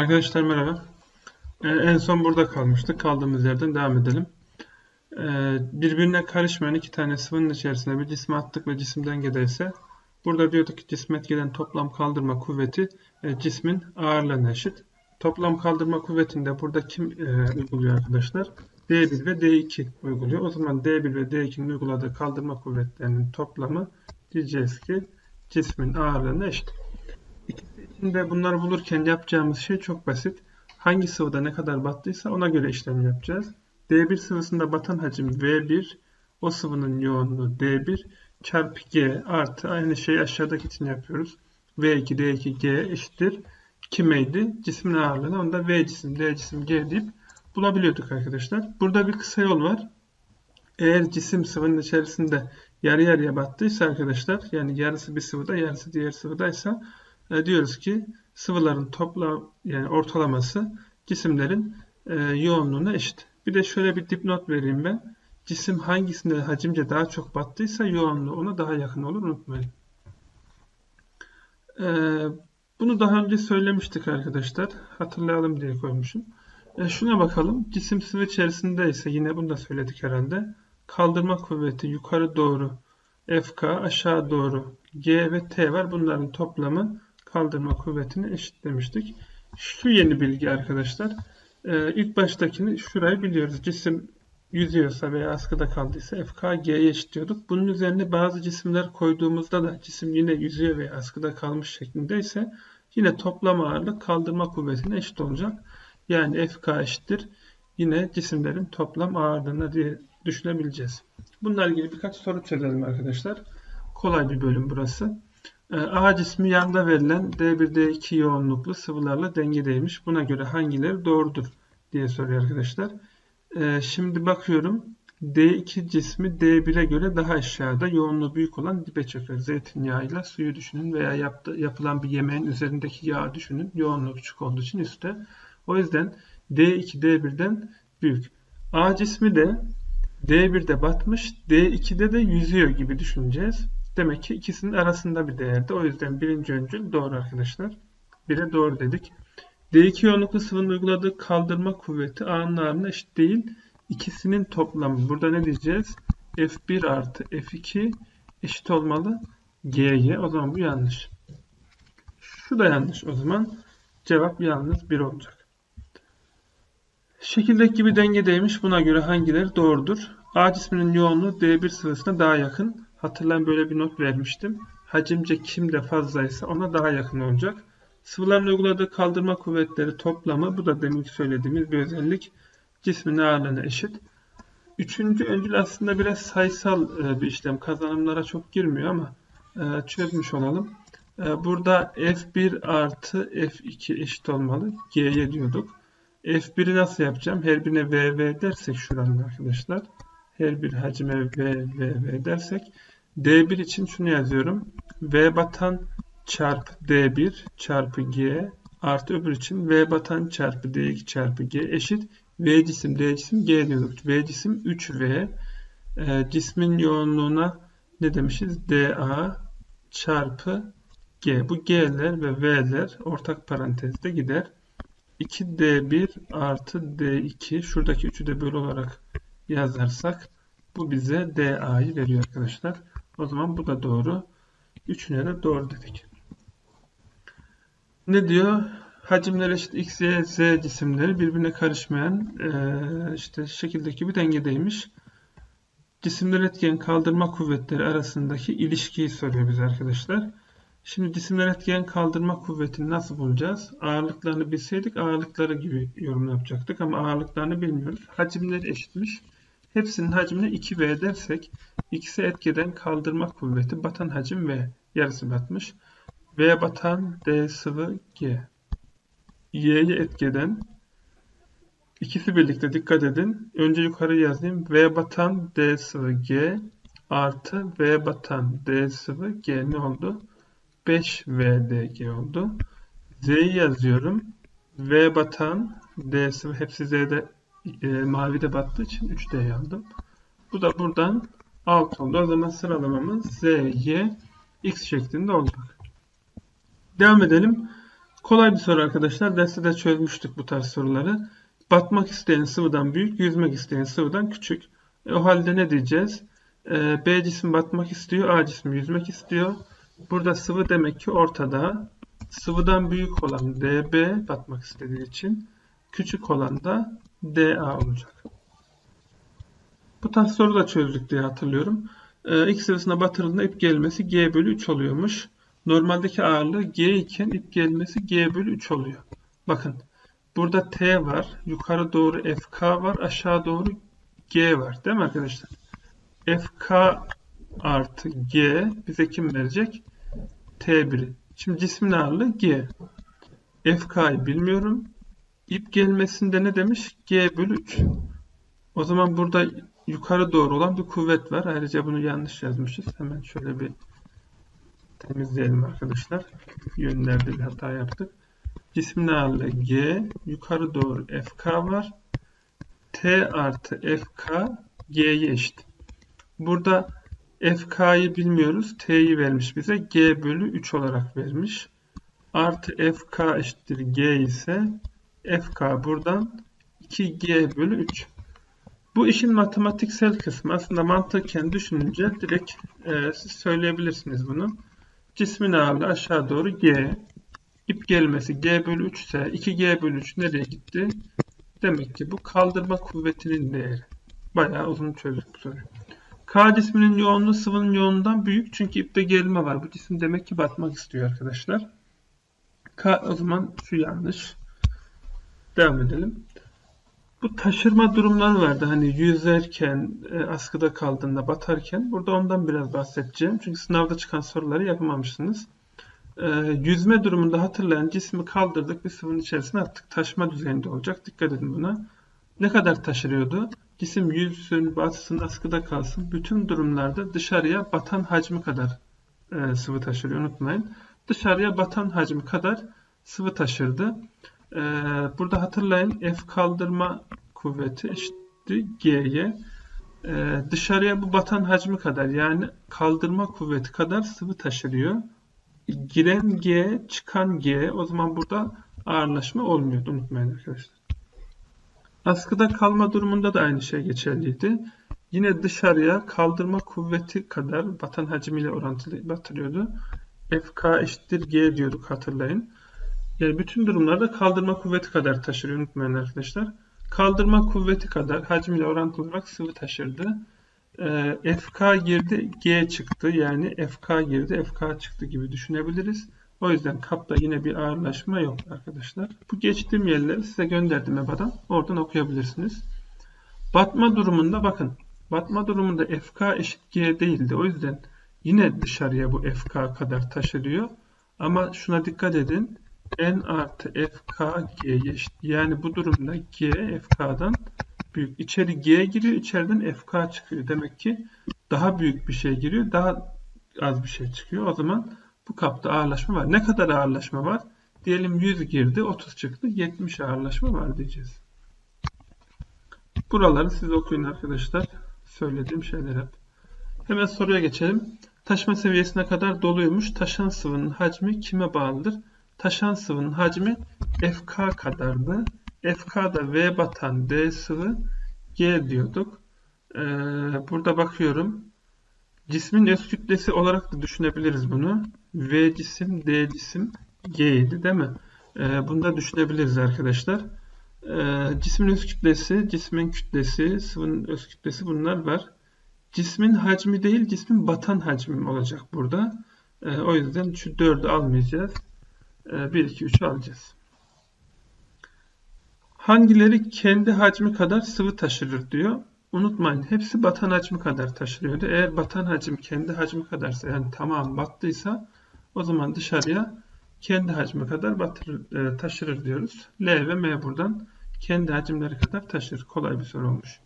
Arkadaşlar merhaba. Ee, en son burada kalmıştık. Kaldığımız yerden devam edelim. Ee, birbirine karışmayan iki tane sıvının içerisine bir cismi attık ve cisim dengedeyse burada diyorduk ki cisme etkilenen toplam kaldırma kuvveti e, cismin ağırlığına eşit. Toplam kaldırma kuvvetinde burada kim e, uyguluyor arkadaşlar? D1 ve D2 uyguluyor. O zaman D1 ve D2'nin uyguladığı kaldırma kuvvetlerinin toplamı diyeceğiz ki cismin ağırlığına eşit. Şimdi bunları bulurken yapacağımız şey çok basit. Hangi sıvıda ne kadar battıysa ona göre işlem yapacağız. D1 sıvısında batan hacim V1, o sıvının yoğunluğu D1 çarpı G artı aynı şeyi aşağıdaki için yapıyoruz. V2, D2, G eşittir. Kimeydi? Cismin ağırlığına onda V cisim, D cisim, G deyip bulabiliyorduk arkadaşlar. Burada bir kısa yol var. Eğer cisim sıvının içerisinde yarı yarıya battıysa arkadaşlar yani yarısı bir sıvıda yarısı diğer sıvıdaysa e, diyoruz ki sıvıların toplam yani ortalaması cisimlerin e, yoğunluğuna eşit. Bir de şöyle bir dipnot vereyim ben. Cisim hangisinde hacimce daha çok battıysa yoğunluğu ona daha yakın olur unutmayın. E, bunu daha önce söylemiştik arkadaşlar. Hatırlayalım diye koymuşum. E, şuna bakalım. Cisim sıvı içerisinde ise yine bunu da söyledik herhalde. Kaldırma kuvveti yukarı doğru FK aşağı doğru G ve T var. Bunların toplamı kaldırma kuvvetini eşitlemiştik. Şu yeni bilgi arkadaşlar. Ee, ilk baştakini şurayı biliyoruz. Cisim yüzüyorsa veya askıda kaldıysa FK G'ye eşitliyorduk. Bunun üzerine bazı cisimler koyduğumuzda da cisim yine yüzüyor veya askıda kalmış şeklindeyse yine toplam ağırlık kaldırma kuvvetine eşit olacak. Yani FK eşittir. Yine cisimlerin toplam ağırlığına diye düşünebileceğiz. Bunlar ilgili birkaç soru çözelim arkadaşlar. Kolay bir bölüm burası. Ee, A cismi yanda verilen D1, D2 yoğunluklu sıvılarla dengedeymiş. Buna göre hangileri doğrudur diye soruyor arkadaşlar. Ee, şimdi bakıyorum. D2 cismi D1'e göre daha aşağıda yoğunluğu büyük olan dibe çöker. Zeytinyağıyla suyu düşünün veya yaptı, yapılan bir yemeğin üzerindeki yağı düşünün. Yoğunluğu küçük olduğu için üstte. O yüzden D2 D1'den büyük. A cismi de D1'de batmış, D2'de de yüzüyor gibi düşüneceğiz. Demek ki ikisinin arasında bir değerde. O yüzden birinci öncül doğru arkadaşlar. Bire doğru dedik. D2 yoğunluklu sıvının uyguladığı kaldırma kuvveti A'nın ağırlığına eşit değil. İkisinin toplamı. Burada ne diyeceğiz? F1 artı F2 eşit olmalı G'ye. O zaman bu yanlış. Şu da yanlış. O zaman cevap yalnız 1 olacak. Şekildeki gibi dengedeymiş. Buna göre hangileri doğrudur? A cisminin yoğunluğu D1 sıvısına daha yakın. Hatırlayın böyle bir not vermiştim. Hacimce kimde fazlaysa ona daha yakın olacak. Sıvıların uyguladığı kaldırma kuvvetleri toplamı bu da demin söylediğimiz bir özellik. Cismin ağırlığına eşit. Üçüncü öncül aslında biraz sayısal e, bir işlem. Kazanımlara çok girmiyor ama e, çözmüş olalım. E, burada F1 artı F2 eşit olmalı. G'ye diyorduk. F1'i nasıl yapacağım? Her birine VV dersek şuradan arkadaşlar. Her bir hacime V, V, V dersek D1 için şunu yazıyorum. V batan çarpı D1 çarpı G artı öbür için V batan çarpı D2 çarpı G eşit V cisim D cisim G diyorduk. V cisim 3V e, cismin yoğunluğuna ne demişiz? DA çarpı G. Bu G'ler ve V'ler ortak parantezde gider. 2D1 artı D2 şuradaki 3'ü de böyle olarak yazarsak bu bize DA'yı veriyor arkadaşlar. O zaman bu da doğru. Üçüne de doğru dedik. Ne diyor? Hacimler eşit X, Y, Z cisimleri birbirine karışmayan e, işte şekildeki bir dengedeymiş. Cisimler etken kaldırma kuvvetleri arasındaki ilişkiyi soruyor bize arkadaşlar. Şimdi cisimler etken kaldırma kuvvetini nasıl bulacağız? Ağırlıklarını bilseydik ağırlıkları gibi yorum yapacaktık ama ağırlıklarını bilmiyoruz. Hacimleri eşitmiş. Hepsinin hacmine 2V dersek X'e etkeden kaldırma kuvveti batan hacim V. Yarısı batmış. V batan D sıvı G. Y'ye etkeden ikisi birlikte dikkat edin. Önce yukarı yazayım. V batan D sıvı G artı V batan D sıvı G ne oldu? 5VDG oldu. Z'yi yazıyorum. V batan D sıvı hepsi Z'de e, mavide battığı için 3D yazdım. Bu da buradan 6 oldu. O zaman sıralamamız Z, Y, X şeklinde olacak. Devam edelim. Kolay bir soru arkadaşlar. Derste de çözmüştük bu tarz soruları. Batmak isteyen sıvıdan büyük, yüzmek isteyen sıvıdan küçük. E, o halde ne diyeceğiz? E, B cismi batmak istiyor, A cismi yüzmek istiyor. Burada sıvı demek ki ortada. Sıvıdan büyük olan DB batmak istediği için küçük olan da DA olacak. Bu tarz soru da çözdük diye hatırlıyorum. E, X sıvısına batırıldığında ip gelmesi G bölü 3 oluyormuş. Normaldeki ağırlığı G iken ip gelmesi G bölü 3 oluyor. Bakın burada T var. Yukarı doğru FK var. Aşağı doğru G var. Değil mi arkadaşlar? FK artı G bize kim verecek? T1'i. Şimdi cismin ağırlığı G. FK'yı bilmiyorum. İp gelmesinde ne demiş? G bölü 3. O zaman burada yukarı doğru olan bir kuvvet var. Ayrıca bunu yanlış yazmışız. Hemen şöyle bir temizleyelim arkadaşlar. Yönlerde bir hata yaptık. Cismin ağırlığı G. Yukarı doğru FK var. T artı FK G'ye eşit. Burada FK'yı bilmiyoruz. T'yi vermiş bize. G bölü 3 olarak vermiş. Artı FK eşittir G ise FK buradan 2G bölü 3. Bu işin matematiksel kısmı aslında mantıken düşününce direkt e, siz söyleyebilirsiniz bunu. Cismin ağırlığı aşağı doğru G. İp gelmesi G bölü 3 ise 2G bölü 3 nereye gitti? Demek ki bu kaldırma kuvvetinin değeri. Bayağı uzun çözdük bu soruyu. K cisminin yoğunluğu sıvının yoğunluğundan büyük çünkü ipte gerilme var. Bu cisim demek ki batmak istiyor arkadaşlar. K o zaman şu yanlış. Devam edelim. Bu taşırma durumları vardı. Hani yüzerken, e, askıda kaldığında, batarken. Burada ondan biraz bahsedeceğim. Çünkü sınavda çıkan soruları yapamamışsınız. E, yüzme durumunda hatırlayan cismi kaldırdık bir sıvının içerisine attık. Taşma düzeyinde olacak. Dikkat edin buna. Ne kadar taşırıyordu? Cisim yüzsün, batsın, askıda kalsın. Bütün durumlarda dışarıya batan hacmi kadar e, sıvı taşırıyor. Unutmayın. Dışarıya batan hacmi kadar sıvı taşırdı. E, burada hatırlayın F kaldırma kuvveti eşittir G'ye. E, dışarıya bu batan hacmi kadar yani kaldırma kuvveti kadar sıvı taşırıyor. Giren G, çıkan G. O zaman burada ağırlaşma olmuyor. Unutmayın arkadaşlar. Askıda kalma durumunda da aynı şey geçerliydi. Yine dışarıya kaldırma kuvveti kadar batan hacmiyle orantılı batırıyordu. FK eşittir G diyorduk hatırlayın. Yani bütün durumlarda kaldırma kuvveti kadar taşır unutmayın arkadaşlar. Kaldırma kuvveti kadar hacmiyle orantılı olarak sıvı taşırdı. Ee, FK girdi G çıktı yani FK girdi FK çıktı gibi düşünebiliriz. O yüzden kapta yine bir ağırlaşma yok arkadaşlar. Bu geçtiğim yerleri size gönderdim EBA'dan. Oradan okuyabilirsiniz. Batma durumunda bakın. Batma durumunda FK eşit G değildi. O yüzden yine dışarıya bu FK kadar taşırıyor. Ama şuna dikkat edin. N artı FK G'ye eşit. Yani bu durumda G FK'dan büyük. İçeri G giriyor. içeriden FK çıkıyor. Demek ki daha büyük bir şey giriyor. Daha az bir şey çıkıyor. O zaman bu kapta ağırlaşma var. Ne kadar ağırlaşma var? Diyelim 100 girdi, 30 çıktı. 70 ağırlaşma var diyeceğiz. Buraları siz okuyun arkadaşlar. Söylediğim şeyler hep. Hemen soruya geçelim. Taşma seviyesine kadar doluymuş. Taşan sıvının hacmi kime bağlıdır? Taşan sıvının hacmi FK kadardı. FK da V batan D sıvı G diyorduk. Ee, burada bakıyorum. Cismin öz kütlesi olarak da düşünebiliriz bunu. V cisim, D cisim, G'ydi değil mi? Ee, bunu da düşünebiliriz arkadaşlar. Ee, cismin öz kütlesi, cismin kütlesi, sıvının öz kütlesi bunlar var. Cismin hacmi değil, cismin batan hacmi olacak burada. Ee, o yüzden şu 4'ü almayacağız. Ee, 1, 2, 3'ü alacağız. Hangileri kendi hacmi kadar sıvı taşırır diyor. Unutmayın hepsi batan hacmi kadar taşırıyordu. Eğer batan hacim kendi hacmi kadarsa yani tamam battıysa o zaman dışarıya kendi hacmi kadar batırır, e, taşırır diyoruz. L ve M buradan kendi hacimleri kadar taşır. Kolay bir soru olmuş.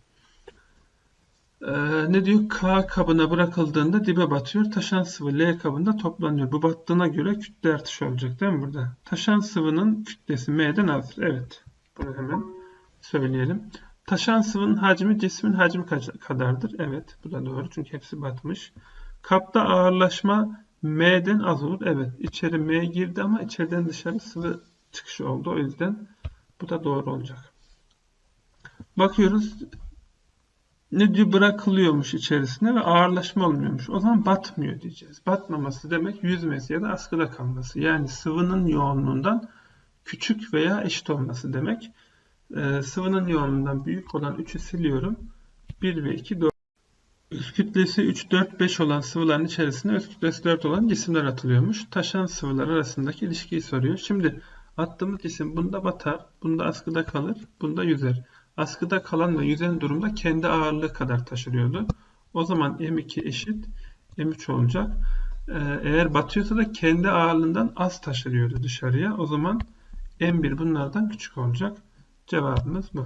Ee, ne diyor? K kabına bırakıldığında dibe batıyor. Taşan sıvı L kabında toplanıyor. Bu battığına göre kütle artışı olacak değil mi burada? Taşan sıvının kütlesi M'den azdır. Evet. Bunu hemen söyleyelim. Taşan sıvının hacmi cismin hacmi kadardır. Evet bu da doğru çünkü hepsi batmış. Kapta ağırlaşma M'den az olur. Evet içeri M girdi ama içeriden dışarı sıvı çıkışı oldu. O yüzden bu da doğru olacak. Bakıyoruz ne diyor bırakılıyormuş içerisine ve ağırlaşma olmuyormuş. O zaman batmıyor diyeceğiz. Batmaması demek yüzmesi ya da askıda kalması. Yani sıvının yoğunluğundan küçük veya eşit olması demek. Ee, sıvının yoğunluğundan büyük olan 3'ü siliyorum. 1 ve 2 4. Öz kütlesi 3, 4, 5 olan sıvıların içerisine öz kütlesi 4 olan cisimler atılıyormuş. Taşan sıvılar arasındaki ilişkiyi soruyor. Şimdi attığımız cisim bunda batar, bunda askıda kalır, bunda yüzer. Askıda kalan ve yüzen durumda kendi ağırlığı kadar taşırıyordu. O zaman M2 eşit M3 olacak. Ee, eğer batıyorsa da kendi ağırlığından az taşırıyordu dışarıya. O zaman M1 bunlardan küçük olacak. Cevabımız bu.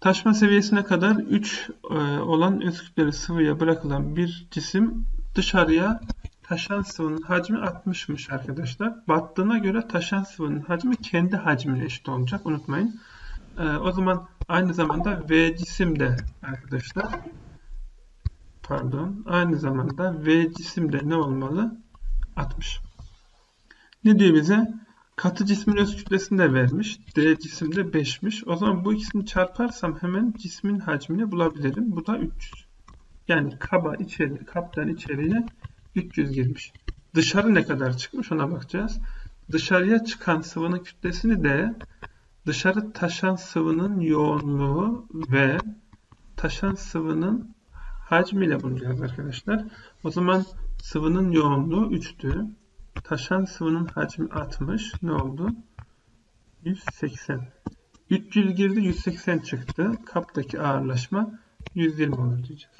Taşma seviyesine kadar 3 e, olan öz kütleli sıvıya bırakılan bir cisim dışarıya taşan sıvının hacmi 60'mış arkadaşlar. Battığına göre taşan sıvının hacmi kendi hacmine eşit olacak. Unutmayın. E, o zaman aynı zamanda V cisim de arkadaşlar pardon aynı zamanda V cisim de ne olmalı? 60. Ne diyor bize? Katı cismin öz kütlesini de vermiş. D cisimde 5'miş. O zaman bu ikisini çarparsam hemen cismin hacmini bulabilirim. Bu da 300. Yani kaba içeri, kaptan içeriye 300 girmiş. Dışarı ne kadar çıkmış ona bakacağız. Dışarıya çıkan sıvının kütlesini de dışarı taşan sıvının yoğunluğu ve taşan sıvının hacmiyle bulacağız arkadaşlar. O zaman sıvının yoğunluğu 3'tü. Taşan sıvının hacmi 60. Ne oldu? 180. 300 girdi 180 çıktı. Kaptaki ağırlaşma 120 olur diyeceğiz.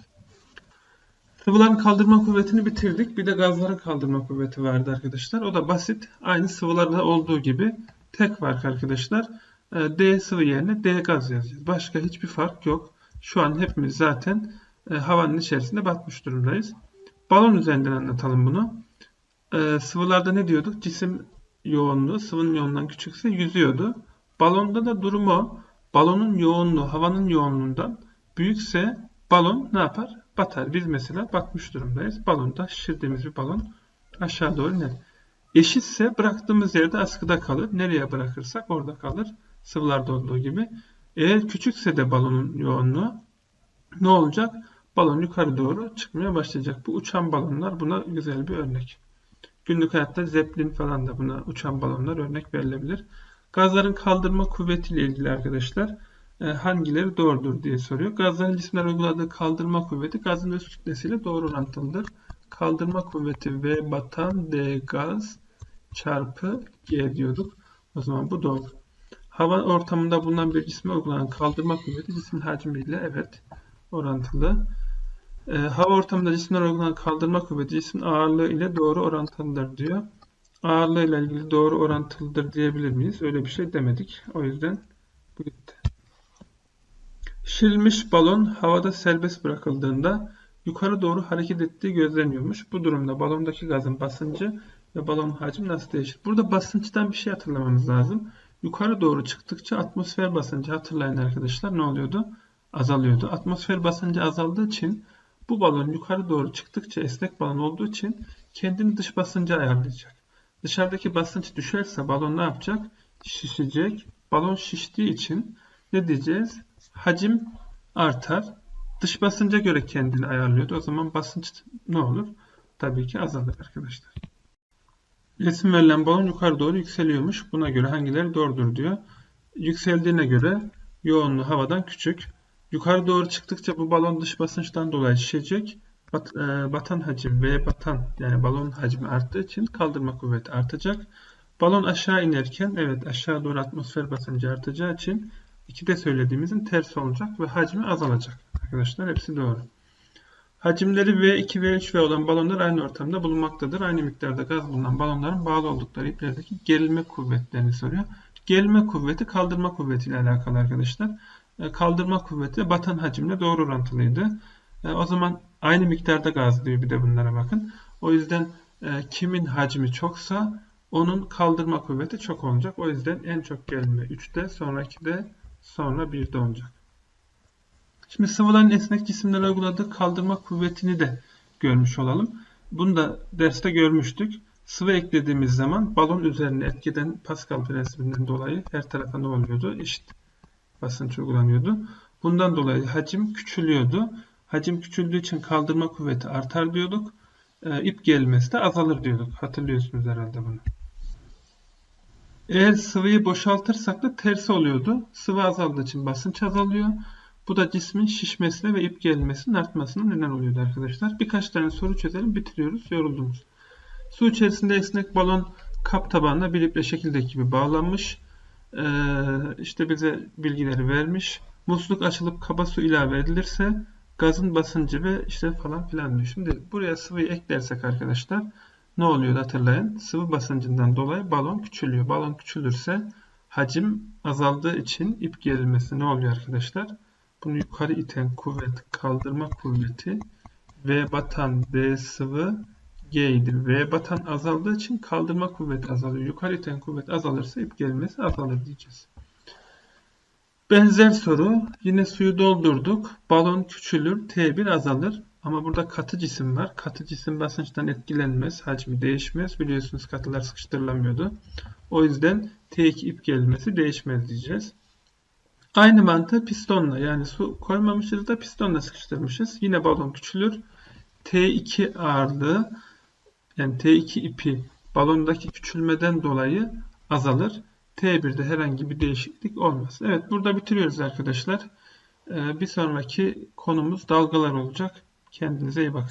Sıvıların kaldırma kuvvetini bitirdik. Bir de gazların kaldırma kuvveti vardı arkadaşlar. O da basit. Aynı sıvılarda olduğu gibi tek fark arkadaşlar. Ee, D sıvı yerine D gaz yazacağız. Başka hiçbir fark yok. Şu an hepimiz zaten e, havanın içerisinde batmış durumdayız. Balon üzerinden anlatalım bunu. Ee, sıvılarda ne diyorduk? Cisim yoğunluğu sıvının yoğunluğundan küçükse yüzüyordu. Balonda da durumu balonun yoğunluğu havanın yoğunluğundan büyükse balon ne yapar? Batar. Biz mesela batmış durumdayız. Balonda şişirdiğimiz bir balon aşağı doğru iner. Eşitse bıraktığımız yerde askıda kalır. Nereye bırakırsak orada kalır. Sıvılarda olduğu gibi. Eğer küçükse de balonun yoğunluğu ne olacak? Balon yukarı doğru çıkmaya başlayacak. Bu uçan balonlar buna güzel bir örnek. Günlük hayatta zeplin falan da buna uçan balonlar örnek verilebilir. Gazların kaldırma kuvvetiyle ilgili arkadaşlar e, hangileri doğrudur diye soruyor. Gazların cisimler uyguladığı kaldırma kuvveti gazın öz kütlesiyle doğru orantılıdır. Kaldırma kuvveti V batan D gaz çarpı G diyorduk. O zaman bu doğru. Hava ortamında bulunan bir cisme uygulanan kaldırma kuvveti cismin hacmiyle evet orantılı. E, hava ortamında cisimler uygulanan kaldırma kuvveti cismin ağırlığı ile doğru orantılıdır diyor. Ağırlığı ile ilgili doğru orantılıdır diyebilir miyiz? Öyle bir şey demedik. O yüzden bu gitti. Şişirilmiş balon havada serbest bırakıldığında yukarı doğru hareket ettiği gözleniyormuş. Bu durumda balondaki gazın basıncı ve balon hacmi nasıl değişir? Burada basınçtan bir şey hatırlamamız lazım. Yukarı doğru çıktıkça atmosfer basıncı hatırlayın arkadaşlar ne oluyordu? Azalıyordu. Atmosfer basıncı azaldığı için bu balon yukarı doğru çıktıkça esnek balon olduğu için kendini dış basınca ayarlayacak. Dışarıdaki basınç düşerse balon ne yapacak? Şişecek. Balon şiştiği için ne diyeceğiz? Hacim artar. Dış basınca göre kendini ayarlıyordu. O zaman basınç ne olur? Tabii ki azalır arkadaşlar. Resim verilen balon yukarı doğru yükseliyormuş. Buna göre hangileri doğrudur diyor. Yükseldiğine göre yoğunluğu havadan küçük. Yukarı doğru çıktıkça bu balon dış basınçtan dolayı şişecek. Bat, e, batan hacim ve batan yani balon hacmi arttığı için kaldırma kuvveti artacak. Balon aşağı inerken evet aşağı doğru atmosfer basıncı artacağı için iki de söylediğimizin tersi olacak ve hacmi azalacak. Arkadaşlar hepsi doğru. Hacimleri V2 V3 V olan balonlar aynı ortamda bulunmaktadır. Aynı miktarda gaz bulunan balonların bağlı oldukları iplerdeki gerilme kuvvetlerini soruyor. Gerilme kuvveti kaldırma kuvveti ile alakalı arkadaşlar. E, kaldırma kuvveti batan hacimle doğru orantılıydı. E, o zaman aynı miktarda gaz diyor bir de bunlara bakın. O yüzden e, kimin hacmi çoksa onun kaldırma kuvveti çok olacak. O yüzden en çok gelme 3'te, sonraki de sonra 1'de olacak. Şimdi sıvıların esnek cisimlere uyguladığı kaldırma kuvvetini de görmüş olalım. Bunu da derste görmüştük. Sıvı eklediğimiz zaman balon üzerine etkiden Pascal prensibinden dolayı her tarafa ne oluyordu? Eşit basınç uygulanıyordu. Bundan dolayı hacim küçülüyordu. Hacim küçüldüğü için kaldırma kuvveti artar diyorduk. E, ip gelmesi de azalır diyorduk. Hatırlıyorsunuz herhalde bunu. Eğer sıvıyı boşaltırsak da tersi oluyordu. Sıvı azaldığı için basınç azalıyor. Bu da cismin şişmesine ve ip gelmesinin artmasına neden oluyordu arkadaşlar. Birkaç tane soru çözelim bitiriyoruz. Yoruldunuz. Su içerisinde esnek balon kap tabanına bir iple şekildeki gibi bağlanmış. Ee, işte bize bilgileri vermiş. Musluk açılıp kaba su ilave edilirse gazın basıncı ve işte falan filan diyor. Şimdi buraya sıvıyı eklersek arkadaşlar ne oluyor hatırlayın. Sıvı basıncından dolayı balon küçülüyor. Balon küçülürse hacim azaldığı için ip gerilmesi ne oluyor arkadaşlar? Bunu yukarı iten kuvvet kaldırma kuvveti V batan B sıvı G idi. V batan azaldığı için kaldırma kuvveti azalıyor. Yukarı iten kuvvet azalırsa ip gerilmesi azalır diyeceğiz. Benzer soru. Yine suyu doldurduk. Balon küçülür. T1 azalır. Ama burada katı cisim var. Katı cisim basınçtan etkilenmez. Hacmi değişmez. Biliyorsunuz katılar sıkıştırılamıyordu. O yüzden T2 ip gerilmesi değişmez diyeceğiz. Aynı mantığı pistonla yani su koymamışız da pistonla sıkıştırmışız. Yine balon küçülür. T2 ağırlığı yani T2 ipi balondaki küçülmeden dolayı azalır. T1'de herhangi bir değişiklik olmaz. Evet burada bitiriyoruz arkadaşlar. Ee, bir sonraki konumuz dalgalar olacak. Kendinize iyi bakın.